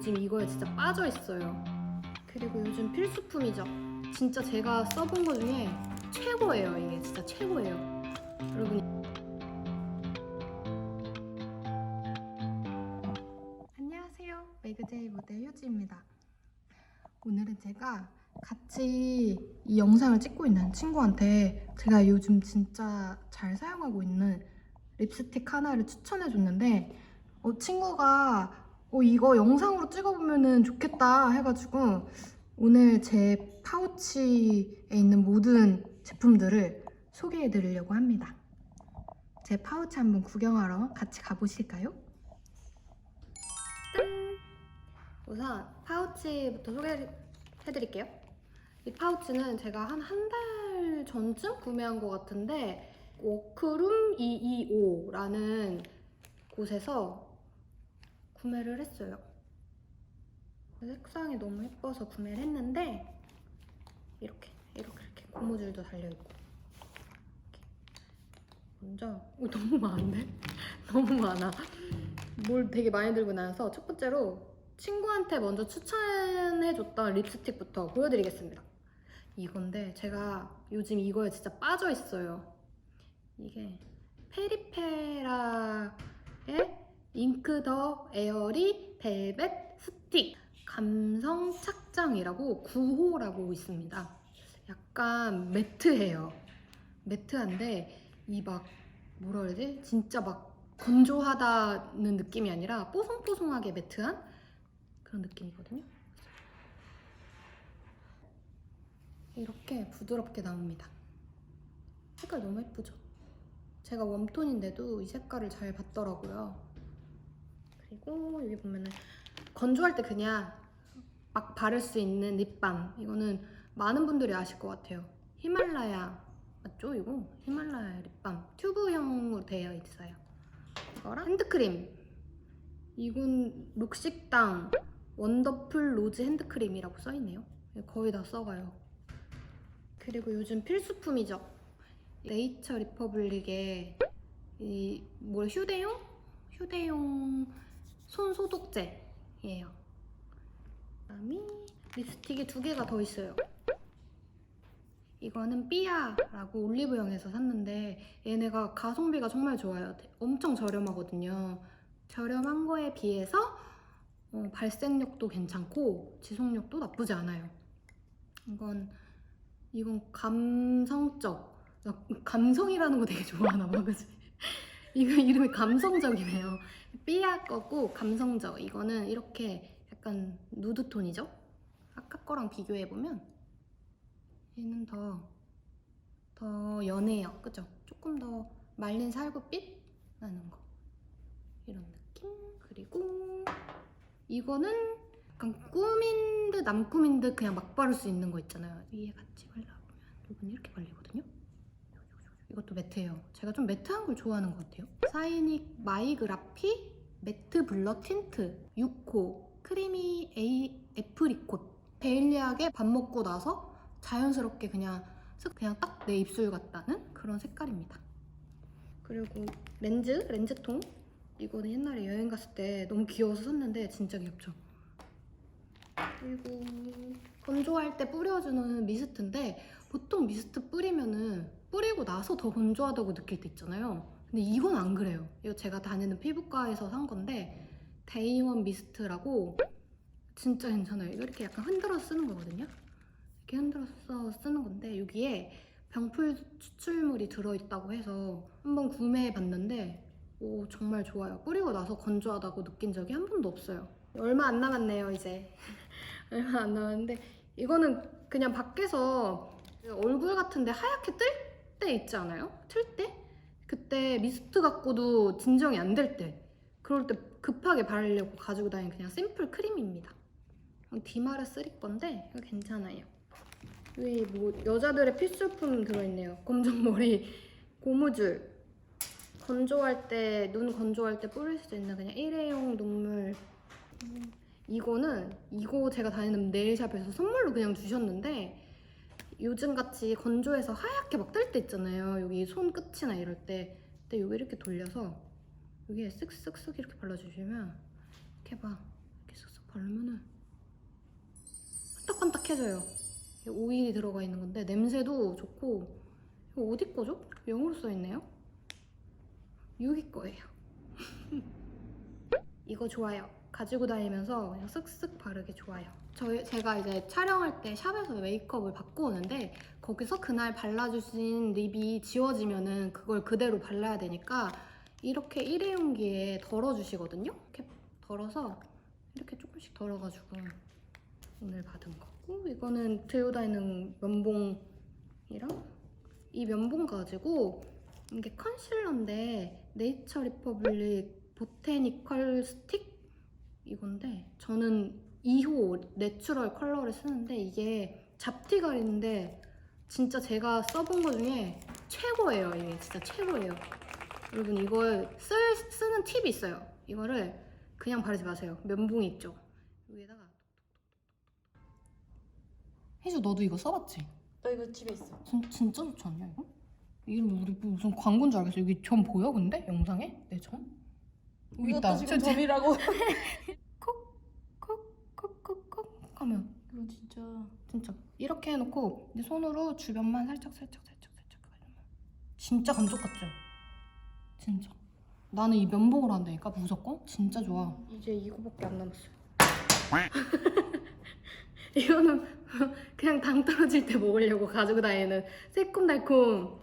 요즘 이거에 진짜 빠져 있어요. 그리고 요즘 필수품이죠. 진짜 제가 써본 것 중에 최고예요. 이게 진짜 최고예요. 여러분 안녕하세요. 매그제이 모델 효지입니다. 오늘은 제가 같이 이 영상을 찍고 있는 친구한테 제가 요즘 진짜 잘 사용하고 있는 립스틱 하나를 추천해 줬는데 어, 친구가 어, 이거 영상으로 찍어보면 좋겠다 해가지고 오늘 제 파우치에 있는 모든 제품들을 소개해 드리려고 합니다. 제 파우치 한번 구경하러 같이 가보실까요? 우선 파우치부터 소개해드릴게요. 이 파우치는 제가 한 한 달 전쯤 구매한 것 같은데 워크룸 225라는 곳에서 구매를 했어요. 색상이 너무 예뻐서 구매를 했는데 이렇게 이렇게 이렇게 고무줄도 달려있고. 먼저 어, 너무 많은데? 너무 많아. 뭘 되게 많이 들고 나서 첫 번째로 친구한테 먼저 추천해줬던 립스틱부터 보여드리겠습니다. 이건데 제가 요즘 이거에 진짜 빠져 있어요. 이게 페리페라의 잉크 더 에어리 벨벳 스틱 감성 착장이라고 9호라고 있습니다. 약간 매트해요. 매트한데 이 막 뭐라 그러지? 진짜 막 건조하다는 느낌이 아니라 뽀송뽀송하게 매트한 그런 느낌이거든요. 이렇게 부드럽게 나옵니다. 색깔 너무 예쁘죠? 제가 웜톤인데도 이 색깔을 잘 봤더라고요. 그리고 여기 보면은 건조할 때 그냥 막 바를 수 있는 립밤. 이거는 많은 분들이 아실 것 같아요. 히말라야 맞죠? 이거 히말라야 립밤 튜브형으로 되어 있어요. 이거랑 핸드크림. 이건 록식당 원더풀 로즈 핸드크림이라고 써있네요. 거의 다 써가요. 그리고 요즘 필수품이죠. 네이처 리퍼블릭의 이뭐 휴대용? 휴대용 손 소독제예요. 그다음에 립스틱이 두 개가 더 있어요. 이거는 삐아라고 올리브영에서 샀는데 얘네가 가성비가 정말 좋아요. 엄청 저렴하거든요. 저렴한 거에 비해서 어, 발색력도 괜찮고 지속력도 나쁘지 않아요. 이건 이건 감성적 나 감성이라는 거 되게 좋아하나 봐, 그지? 이거 이름이 감성적이네요. 삐아 거고 감성적. 이거는 이렇게 약간 누드 톤이죠? 아까 거랑 비교해 보면 얘는 더 더 연해요, 그죠? 조금 더 말린 살구빛 나는 거 이런 느낌. 그리고 이거는 약간 꾸민 듯 안 꾸민 듯 그냥 막 바를 수 있는 거 있잖아요. 위에 같이 발라보면 이건 이렇게 발리거든요. 이것도 매트예요. 제가 좀 매트한 걸 좋아하는 것 같아요. 사이닉 마이그라피 매트 블러 틴트 6호 크리미 에이 애프리콧 데일리하게 밥 먹고 나서 자연스럽게 그냥 쓱 그냥 딱 내 입술 같다는 그런 색깔입니다. 그리고 렌즈 렌즈통 이거는 옛날에 여행 갔을 때 너무 귀여워서 샀는데 진짜 귀엽죠. 그리고 건조할 때 뿌려주는 미스트인데 보통 미스트 뿌리면은 뿌리고 나서 더 건조하다고 느낄 때 있잖아요. 근데 이건 안 그래요. 이거 제가 다니는 피부과에서 산 건데 데이원 미스트라고 진짜 괜찮아요. 이렇게 약간 흔들어서 쓰는 거거든요. 이렇게 흔들어서 쓰는 건데 여기에 병풀 추출물이 들어있다고 해서 한번 구매해 봤는데 오 정말 좋아요. 뿌리고 나서 건조하다고 느낀 적이 한 번도 없어요. 얼마 안 남았네요 이제. 얼마 안 남았는데 이거는 그냥 밖에서 얼굴 같은데 하얗게 뜰 때 있지 않아요? 틀 때? 그때 미스트 갖고도 진정이 안 될 때. 그럴 때 급하게 바르려고 가지고 다니는 그냥 심플 크림입니다. 디마르 쓰리 건데 이거 괜찮아요. 여기 뭐 여자들의 필수품 들어있네요. 검정 머리, 고무줄, 건조할 때, 눈 건조할 때 뿌릴 수 있는 그냥 일회용 눈물. 음, 이거는 이거 제가 다니는 네일샵에서 선물로 그냥 주셨는데 요즘 같이 건조해서 하얗게 막 뜰 때 있잖아요. 여기 손 끝이나 이럴 때. 근데 여기 이렇게 돌려서 여기에 쓱쓱쓱 이렇게 발라주시면 이렇게 막 이렇게 쓱쓱 바르면은 반딱반딱해져요. 오일이 들어가 있는 건데 냄새도 좋고 이거 어디 거죠? 영어로 써 있네요. 여기 거예요. 이거 좋아요. 가지고 다니면서 그냥 쓱쓱 바르기 좋아요. 저희 제가 이제 촬영할 때 샵에서 메이크업을 받고 오는데 거기서 그날 발라주신 립이 지워지면은 그걸 그대로 발라야 되니까 이렇게 일회용기에 덜어주시거든요. 이렇게 덜어서 이렇게 조금씩 덜어가지고 오늘 받은 거. 어, 이거는 들고 다니는 면봉이랑 이 면봉 가지고 이게 컨실러인데 네이처 리퍼블릭 보테니컬 스틱 이건데 저는 2호 내추럴 컬러를 쓰는데 이게 잡티 가리는데 진짜 제가 써본 것 중에 최고예요 이게 진짜 최고예요 여러분 이걸 쓸, 쓰는 팁이 있어요 이거를 그냥 바르지 마세요 면봉이 있죠 여기다가 혜주 너도 이거 써봤지? 나 이거 집에 있어. 진, 진짜 좋지 않냐 이거? 이름 우리 뭐 무슨 광고인 줄 알겠어 여기 점 보여 근데? 영상에? 내 점? 여기 있다 이것도 지금 저- 저- 점이라고. 콕콕콕콕 하면 이거 진짜. 진짜. 이렇게 해놓고 내 손으로 주변만 살짝 살짝 살짝 살짝 가르면. 진짜 감쪽 같죠? 진짜. 나는 이 면봉을 한다니까 무조건? 진짜 좋아. 이제 이거밖에 안 남았어요. 이거는 그냥 당 떨어질 때 먹으려고 가지고 다니는 새콤달콤.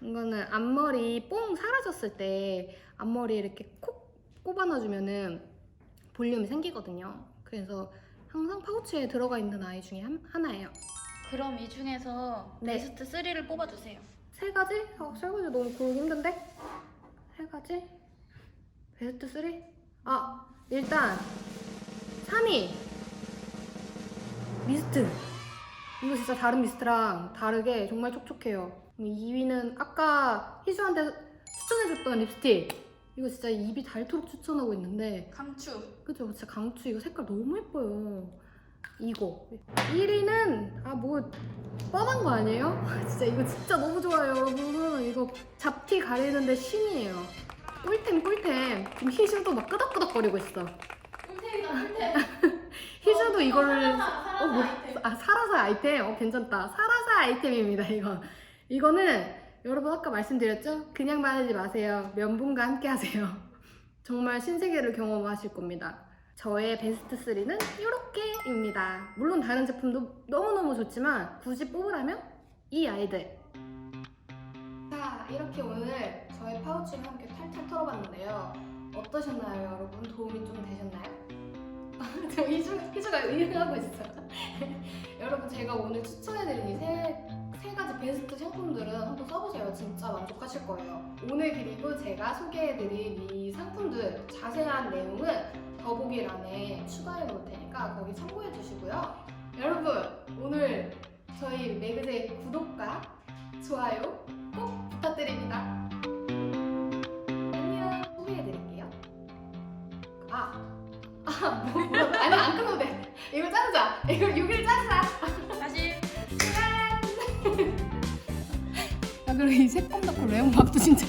이거는 앞머리 뽕 사라졌을 때 앞머리 이렇게 콕 꼽아놔주면은 볼륨이 생기거든요. 그래서 항상 파우치에 들어가 있는 아이 중에 한, 하나예요 그럼 이 중에서 네. 베스트 3를 뽑아주세요. 세 가지? 아, 세 가지 너무 고르기 힘든데? 세 가지? 베스트 3? 아, 일단 3위 미스트 이거 진짜 다른 미스트랑 다르게 정말 촉촉해요 2위는 아까 희주한테 추천해줬던 립스틱 이거 진짜 입이 닳도록 추천하고 있는데 강추. 그죠? 진짜 강추 이거 색깔 너무 예뻐요. 이거 1위는 아 뭐 뻔한 거 아니에요? 진짜 이거 진짜 너무 좋아요 여러분 이거 잡티 가리는데 신이에요 꿀템 꿀템 지금 희주도 막 끄덕끄덕거리고 있어 꿀템이다 꿀템. 희주도 이거를 사라사 어, 뭐, 아이템. 아 사라사 아이템? 어 괜찮다 사라사 아이템입니다 이거 이거는 여러분 아까 말씀드렸죠? 그냥 바르지 마세요 면봉과 함께 하세요 정말 신세계를 경험하실 겁니다 저의 베스트 3는 이렇게입니다 물론 다른 제품도 너무너무 좋지만 굳이 뽑으라면 이 아이들 자 이렇게 오늘 저의 파우치를 함께 탈탈 털어봤는데요 어떠셨나요 여러분? 도움이 좀 되셨나요? 저 희주, 희주가 의논하고 있어요. 여러분 제가 오늘 추천해드린 이세 베스트 상품들은 한번 써보세요. 진짜 만족하실 거예요. 오늘 그리고 제가 소개해드린 이 상품들 자세한 내용은 더보기란에 추가해 놓을 테니까 거기 참고해 주시고요. 여러분 오늘 저희 매그제이 구독과 좋아요 꼭 부탁드립니다. 안녕 소개해드릴게요. 아 아, 뭐, 뭐, 아니, 안 끊어도 돼. 이거 자르자. 이거 6일 자르자. 그리고 이 새콤달콤 레몬 밥도 진짜.